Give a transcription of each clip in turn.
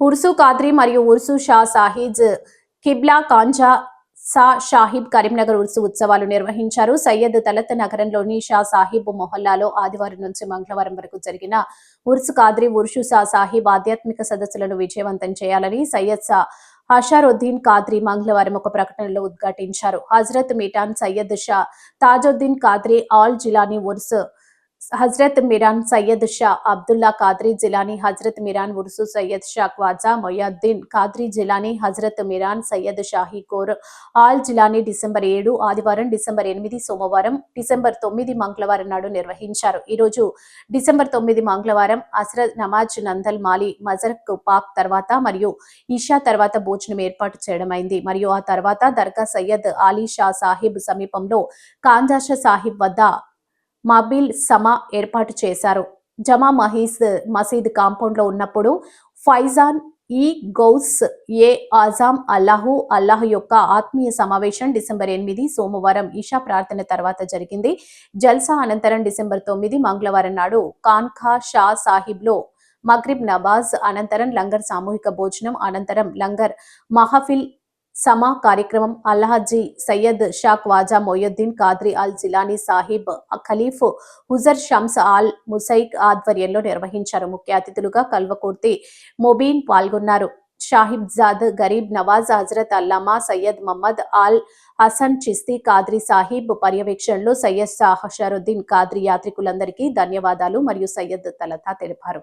ఉర్సు కాద్రి మరియు ఉర్సు షా సాహిజ్ కిబ్లా కాంజా సా షాహిబ్ కరీంనగర్ ఉర్సు ఉత్సవాలు నిర్వహించారు. సయ్యద్ తలత్ నగరంలోని షా సాహిబ్ మొహల్లాలో ఆదివారం నుంచి మంగళవారం వరకు జరిగిన ఉర్సు కాద్రి ఉర్సు షా సాహిబ్ ఆధ్యాత్మిక సదస్సులను విజయవంతం చేయాలని సయ్యద్ షా హషారుద్దీన్ కాద్రి మంగళవారం ఒక ప్రకటనలో ఉద్ఘాటించారు. హజరత్ మిటాన్ సయ్యద్ షా తాజుద్దీన్ కాద్రి ఆల్ జిలానీ ఉర్స్ హజరత్ మిరాన్ సయ్యద్ షా అబ్దుల్లా కాద్రీ జిలానీ హజరత్ మిరాన్ ఉర్సు సయ్యద్ షా క్వాజా మొయద్దీన్ కాద్రీ జిలానీ హజరత్ మిరాన్ సయ్యద్ షాహీ కోర్ ఆల్ జిలానీ డిసెంబర్ ఏడు ఆదివారం డిసెంబర్ ఎనిమిది సోమవారం డిసెంబర్ తొమ్మిది మంగళవారం నాడు నిర్వహించారు. ఈరోజు డిసెంబర్ తొమ్మిది మంగళవారం అసరత్ నమాజ్ నందల్ మాలి మజర్క్ పాక్ తర్వాత మరియు ఈషా తర్వాత భోజనం ఏర్పాటు చేయడమైంది. మరియు ఆ తర్వాత దర్గా సయ్యద్ ఆలీ షా సాహిబ్ సమీపంలో కాంజాషా సాహిబ్ వద్ద మబిల్ సమా ఏర్పాటు చేశారు. జమా మహీస్ మసీద్ కాంపౌండ్లో ఉన్నప్పుడు ఫైజాన్ ఈ గౌస్ ఏ ఆజాం అల్లాహు అల్లాహ్ యొక్క ఆత్మీయ సమావేశం డిసెంబర్ ఎనిమిది సోమవారం ఈషా ప్రార్థన తర్వాత జరిగింది. జల్సా అనంతరం డిసెంబర్ తొమ్మిది మంగళవారం నాడు కాన్ఖా షా సాహిబ్లో మగ్రిబ్ నవాజ్ అనంతరం లంగర్ సామూహిక భోజనం అనంతరం లంగర్ మహఫిల్ సమా కార్యక్రమం అల్లహజీ సయ్యద్ షా ఖ్వాజా మొయ్యుద్దీన్ కాద్రి అల్ జిలానీ సాహిబ్ ఖలీఫ్ హుజర్ షమ్స్ ఆల్ ముసైక్ ఆధ్వర్యంలో నిర్వహించారు. ముఖ్య అతిథులుగా కల్వకుర్తి మొబీన్ పాల్గొన్నారు. షాహిబ్జాద్ గరీబ్ నవాజ్ హజరత్ అల్లామా సయ్యద్ మహమ్మద్ ఆల్ హసన్ చిస్తీ కాద్రి సాహిబ్ పర్యవేక్షణలో సయ్యద్ షా హషరుద్దీన్ కాద్రి యాత్రికులందరికీ ధన్యవాదాలు మరియు సయ్యద్ తలతా తెలిపారు.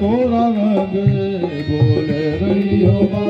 કોરા વગે બોલે રહ્યો બા.